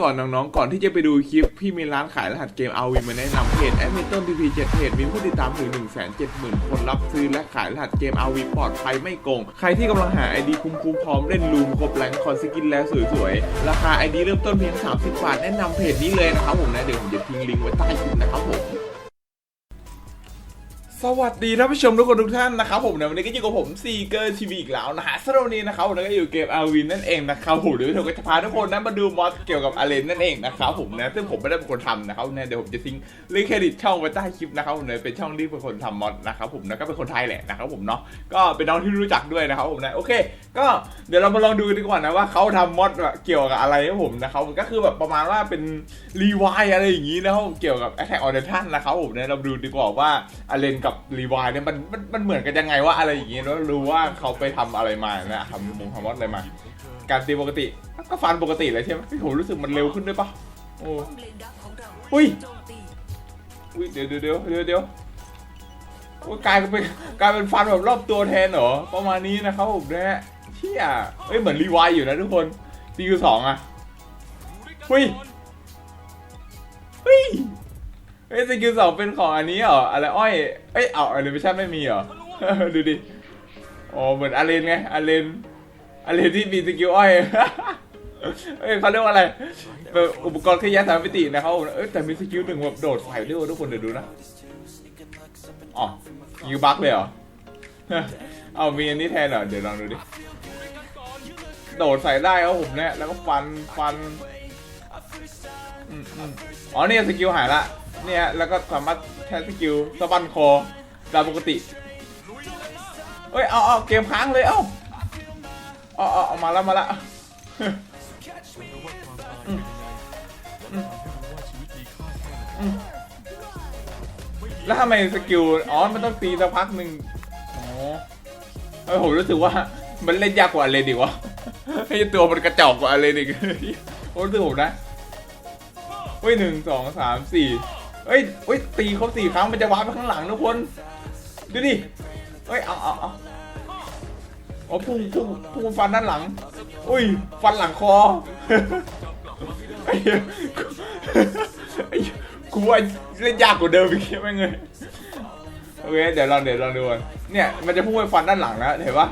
ก่อนน้องๆ ก่อนที่จะไปดูคลิป พี่มีร้านขายรหัสเกมเอาวีมาแนะนำเพจแอดมินต้นพีพีเจ็ดเพจมีผู้ติดตามถึง 1 7 0 0 0 0 คนรับซื้อและขายรหัสเกมเอาวีปลอดภัยไม่โกง ใครที่กำลังหาไอดีคุ้มๆพร้อมเล่นลูมครบแรงคอนสกินแล้วสวยๆ ราคา ID เริ่มต้นเพียง 30 บาท แนะนำเพจนี้เลยนะครับผมนะ เดี๋ยวผมจะทิ้งลิงก์ไว้ใต้คลิปนะครับผม สวัสดีท่านผู้ชมทุกคนทุกท่านนะครับผมในวันนี้ก็อยู่กับผมซีเกอร์ทีวีอีกแล้วนะฮะสำหรับวันนี้นะครับผมก็อยู่เกมอาวินนั่นเองนะครับผมเดี๋ยวผมก็จะพาทุกคนนะมาดูมอสเกี่ยวกับอาเลนนั่นเองนะครับผมนะซึ่งผมไม่ได้เป็นคนทำนะครับนะเดี๋ยวผมจะทิ้งลิงก์เครดิตช่องไว้ใต้คลิปนะครับผมเนะเป็นช่องที่เป็นคนทำมอสนะครับผมนะก็เป็นคนไทยแหละนะครับผมเนาะก็เป็นน้องที่รู้จักด้วยนะครับผมนะโอเค ก็เดี๋ยวเรามาลองดูดีกว่านะว่าเขาทำมอสเกี่ยวกับอะไรครับผมนะครับก็คือแบบประมาณว่าเป็นรีวายอะไรอย่างนี้นะครับเกี่ยวกับ Attack on Titan นะครับผมเนี่ยเราดูดีกว่าว่าอาเลนกับรีวายเนี่ยมันมันมันเหมือนกันยังไงว่าอะไรอย่างงี้แล้วรู้ว่าเขาไปทำอะไรมานะทำมงทำมอสอะไรมา การตีปกติก็ฟันปกติเลยใช่ไหมผมรู้สึกมันเร็วขึ้นด้วยปะโอ้อุ้ยอุ้ยเดี๋ยวเดี๋ยวเดี๋ยวเดี๋ยวกลายเป็นกลายเป็นฟันแบบรอบตัวแทนเหรอประมาณนี้นะครับผมนะเที่ยเอ้ยเหมือนรีไวล์อยู่นะทุกคนซีคิวสองอะหุ้ย อ้ยซีคิวสองเป็นของอันนี้เหรออะไรอ้อยเอ้ยเอาอะไรไม่ใช่ไม่มีเหรอดูดิอ๋อเหมือนอาเลนไงอาเลนอาเลนที่มีสกิลอ้อยเอ้ยเขาเรียกว่าอะไรแบบอุปกรณ์เครื่องย้ายสามมิตินะครับเอ้ยแต่มีสกิลหนึ่งแบบโดดใส่ด้วยทุกคนเดี๋ยวดูนะอ๋อยูบักเลยเหรอเอามีอันนี้แทนเหรอเดี๋ยวลองดูดิโดดใส่ได้ครับผมเนี่ยแล้วก็ฟันฟันอ๋อเนี่ยสกิลหายละ เนี่ยแล้วก็สามารถแทนสกิลสะบันคอตามปกติเอ้ยเอาเอาเกมค้างเลยเอ้าเอาเอาเอามาแล้วมาละแล้วทำไมสกิลอ๋อมันต้องตีสักพักหนึ่งอ๋อเออผมรู้สึกว่ามันเล่นยากกว่าอะไรดีวะไอ้ตัวมันกระจอกกว่าอะไรอีกผมรู้สึกผมนะเฮ้ยหนึ่งสองสามสี่ เฮ้ยเฮ้ย ตีเขาสี่ครั้งมันจะวาร์ปไปข้างหลังทุกคน ดูดิเฮ้ย เอาเอาเอาอ๋อพุ่งพุ่งพุ่งฟันด้านหลัง อุ้ย ฟันหลังคอไอ้เฮ้ยไอ้เฮ้ยกูว่าเล่นยากกว่าเดิมอีกแม่งเลยโอเค เดี๋ยวลองเดี๋ยวลองดูก่อนเนี่ย มันจะพุ่งไปฟันด้านหลังนะเห็นปะ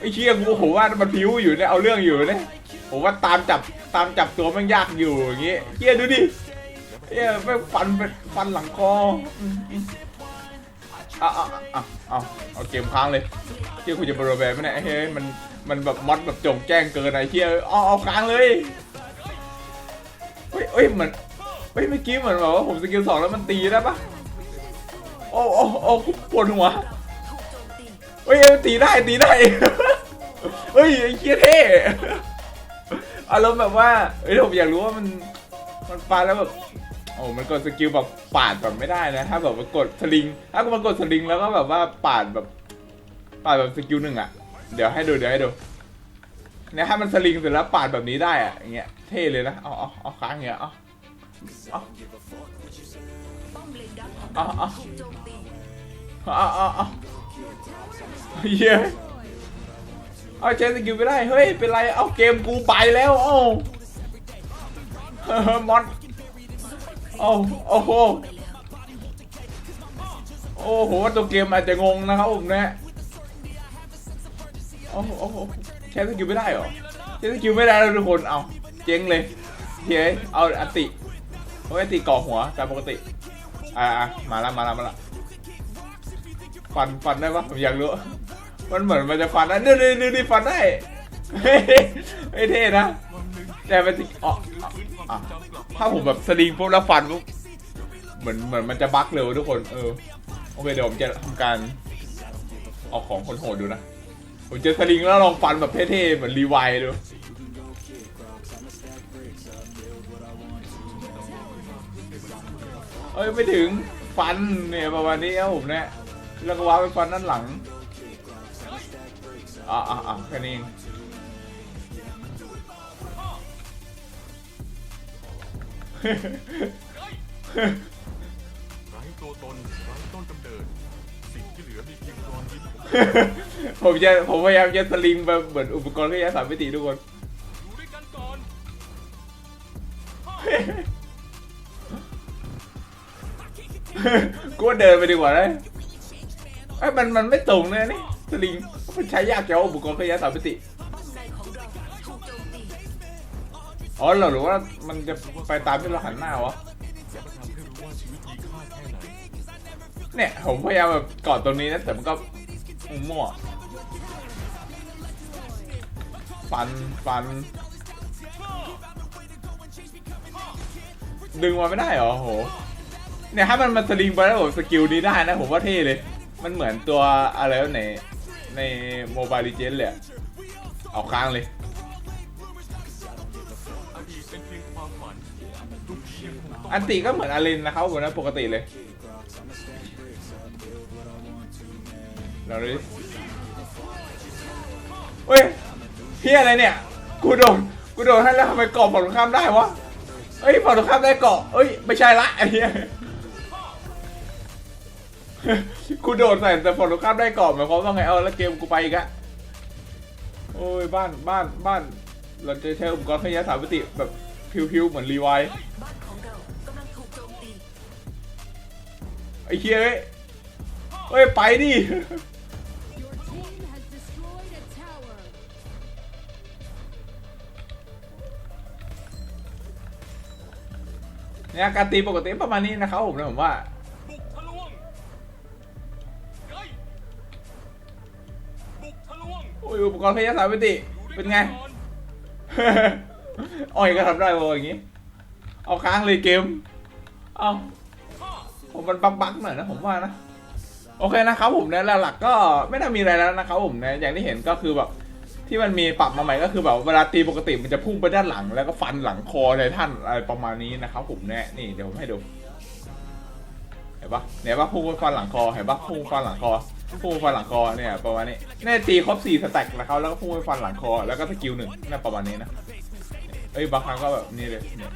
ไอ้เชี่ยกูผมว่ามันพิ้วอยู่เนี่ย เอาเรื่องอยู่เนี่ยผมว่าตามจับตามจับตัวม่งยากอยู่อย่างงี้เชี่ยดูดิ เชี่ยแม่งฟันเป็นฟันหลังคออะอะอะเอาเอาเกมค้างเลยเชี่ยคุณจะบริแบนไมเนี่เฮ้ยมันมันแบบมอดแบบจงแจ้งเกินไอ้เชี่ยเอาเอาค้างเลยเฮ้ยเฮ้ยเหมือนเฮ้ยเมื่อกี้เหมือนแบบว่าผมสกิลสองแล้วมันตีได้ปะโอ้โอ้โอ้กูปวดหัวเฮ้ยตีได้ตีได้เฮ้ยไอ้เคียเท่อารมณ์แบบว่าเฮ้ยผมอยากรู้ว่ามันมันปาแล้วแบบ อ้มันกดสกิลแบบปาดแบบไม่ได้นะ ถ้าแบบว่ากดสลิง ถ้ามันกดสลิงแล้วก็แบบว่าปาดแบบปาดแบบสกิลหนึ่งอะ เดี๋ยวให้ดูเดี๋ยวให้ดูเนี่ยถ้ามันสลิงเสร็จแล้วปาดแบบนี้ได้อะอย่างเงี้ยเท่เลยนะเอาเอาเอาค้างอย่างเงี้ยเอาเอาเอาเอาเอาเอาเอาเย้เอาใช้สกิลไม่ได้ เฮ้ย เป็นไร เอาเกมกูไปแล้วเอ้ามอน โอ้โอ้โหโอ้โหตัวเกมอาจจะงงนะครับผมนะโอ้โหโอ้โหใช้สกิลไม่ได้หรอใช้สกิลไม่ได้แล้วทุกคนเอาเจ๊งเลยเฮ้ยเอาอัติเอาอัติก่อหัวตามปกติอ่าอะมาละมาละมาละฟันฟันได้ปะผมอยากรู้มันเหมือนมันจะฟันได้ดูดูดูดิฟันได้เฮ้ยไม่เท่นะแต่มันจะอ๋ออะ ถ้าผมแบบสลิงปุ๊บแล้วฟันปุ๊บเหมือนเหมือนมันจะบั๊กเร็วทุกคน เออ โอเคเดี๋ยวผมจะทำการเอาของคนโหดดูนะ ผมจอสลิงแล้วลองฟันแบบเท่ๆเหมือนรีไวล์ดู เอ้ยไม่ถึงฟันเนี่ยประมาณนี้ครับผมเนี่ยแล้วก็ว้าไปฟันด้านหลังอะอะอะแค่นี้ ไร้ตัวตนไร้ต้นกำเนิด สิ่งที่เหลือมีเพียงรอยยิ้มของผมจะผมพยายามจะสลิงแบบเหมือนอุปกรณ์เครื่องย้ายสามมิติทุกคนอยู่ด้วยกันก่อนกูว่าเดินไปดีกว่าเลยไอ้ยมันมันไม่ตรงเลยนี่สลิงมันใช้ยากจังวอุปกรณ์เคลื่อนย้ายสามมิติ อ๋อเหรอหรือว่ามันจะไปตามที่เราหันหน้าวะเนี่ยผมพยายามแบบกอดตรงนี้นะแต่มันก็มั่วฟันฟัน ดึงมาไม่ได้เหรอโหเนี่ยถ้ามันมาสลิงไปแล้วผมสกิลนี้ได้นะ ผมว่าเท่เลย มันเหมือนตัวอะไรในในโมบายลีเจนเลยเอาค้างเลย อันติก็เหมือนอารินนะครับผมนปกติเลยเราดิเฮ้ยเฮียอะไรเนี่ย กูโดน กูโดนให้แล้วทำไมเกาะฝั่งตรงข้ามได้วะเอ้ยฝั่งตรงข้ามได้เกาะเอ้ย ไม่ใช่ละไอ้เหี้ยกูโดดใส่แต่ฝั่งตรงข้ามได้เกาะหมายความว่าไง เอาแล้วเกมกูไปอีกอะโอ้ยบ้านบ้านบ้าน เราจะใช้อุปกรณ์เคลื่อนย้ายสามมิติแบบ พิวๆเหมือนรีไวล์บ้านของเรากำลังถูกโจมตีไอ้เฮียเอ้ยเฮ้ยไปดิ Your team has destroyed a tower. เนี่ยการตีปกติประมาณนี้นะครับผมนะผมว่าบุกทะลวงไกบุกทะลวงโอ้ยอุปกรณ์เคลื่อนย้ายสามมิติเป็นไง อ้อยก็ทำได้วะอย่างงี้ เอาค้างเลยเกม เอาผมมันบักๆหน่อยนะผมว่านะ โอเคนะครับผมเนี่ยหลักๆก็ไม่น่ามีอะไรแล้วนะครับผมเนะอย่างที่เห็นก็คือแบบที่มันมีปรับมาใหม่ก็คือแบบเวลาตีปกติมันจะพุ่งไปด้านหลัง แล้วก็ฟันหลังคอในท่านอะไรประมาณนี้นะครับผมเนี่ยนี่เดี๋ยวผมให้ดูเห็นปะเนี่ยปะพุ่งไปฟันหลังคอเห็นปะพุ่งฟันหลังคอพุ่งฟันหลังคอเนี่ยประมาณนี้เนี่ยตีครบสี่สแต็กนะครับแล้วก็พุ่งไปฟันหลังคอแล้วก็สกิลหนึ่งน่าประมาณนี้นะ เอ้ยบางครั้งก็แบบนี่เลยเนี่ย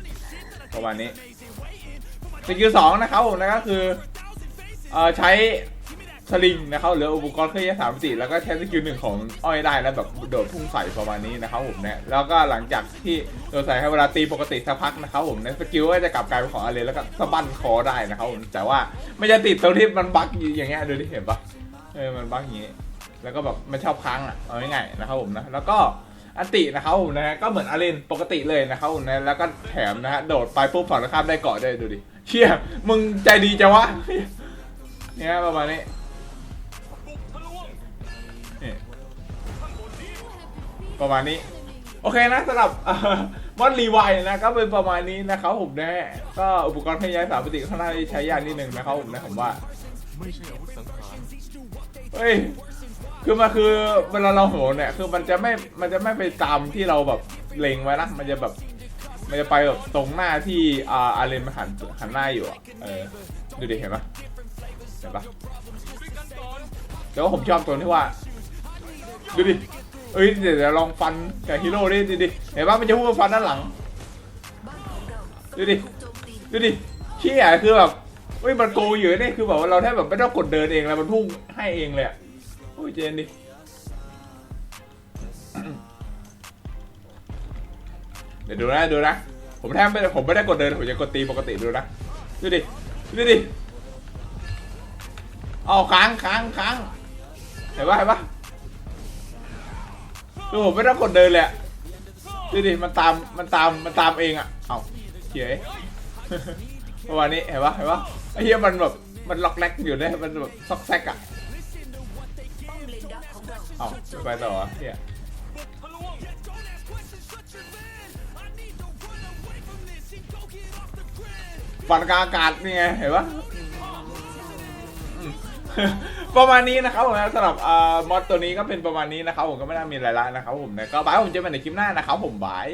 ประมาณนี้สกิลสองนะครับผมนะก็คือเอ่อใช้สลิงนะครับหรืออุปกรณ์เครื่องย้ายสามมิติแล้วก็ใช้สกิลหนึ่งของอ้อยได้แล้วแบบโดดพุ่งใส่ประมาณนี้นะครับผมเนี่ยแล้วก็หลังจากที่โดดใส่ให้เวลาตีปกติสักพักนะครับผมเนี่ยสกิลก็จะกลับกลายเป็นของอะไรแล้วก็สะบั้นคอได้นะครับผมแต่ว่าไม่จะติดตรงที่มันบั๊กอย่างเงี้ยดูที่เห็นปะเออมันบั๊กอย่างงี้แล้วก็แบบมันชอบค้างอะเอาง่ายๆนะครับผมนะแล้วก็ อัตินะครับผมนะฮะก็เหมือนอารินปกติเลยนะครับผมนะแล้วก็แถมนะฮะโดดไปปุ๊บฝั่งตรงข้ามได้เกาะได้วยดูดิเชี่ยมึงใจดีจังวะเนี่ยประมาณนี้ประมาณนี้ โอเคนะสำหรับมอนรีไวนะก็เป็นประมาณนี้นะครับผมนะก็อุปกรณ์เครื่องย้ายสามปกติข้างหน้าที่ใช้ยากนิดนึงนะครับผมนะผมว่า ไม่ใช่อาวุธสังหารเฮ้ย คือมันคือเวลาเราโหนเนี่ย คือมันจะไม่ มันจะไม่ไปตามที่เราแบบเล็งไว้นะ มันจะแบบ มันจะไปแบบตรงหน้าที่อาอาเรนมันหันหันหน้าอยู่อะ เออ ดูดิเห็นปะเห็นปะแต่ว่าผมชอบตัวที่ว่า ดูดิ เอ้ยเดี๋ยวเดี๋ยวลองฟันกับฮีโร่ดิดิดิ เห็นปะมันจะพุ่งมฟันด้านหลัง ดูดิ ดูดิเชี่ยคือแบบ เฮ้ยมันโกงอยู่นี่คือแบบว่าเราแทบแบบไม่ต้องกดเดินเองแล้วมันพุ่งให้เองเลยอะโอ้ยเจนดิเดี๋ยวดูนะดูนะผมแทบไม่ผมไม่ได้กดเดินผมจะกดตีปกติดูนะดูดิดูดิเอาค้างค้างค้างเห็นปะเห็นปะคือผมไม่ต้องกดเดินเลยอะดูดิมันตามมันตามมันตามเองอะเอาเขีย ประมาณนี้เห็นปะเห็นปะไอ้เหี้ยมันแบบมันล็อกแรกอยู่เนี่ยมันแบบซอกแซกอะป้อมเลนดักขอาไปต่อเหี้ยฟันกลางอากาศนี่ไงเห็นปะประมาณนี้นะครับผมสำหรับอ่ามอดตัวนี้ก็เป็นประมาณนี้นะครับผมก็ไม่น่ามีอะไรละนะครับผมนะก็บายผมเจอกันในคลิปหน้านะครับผมบาย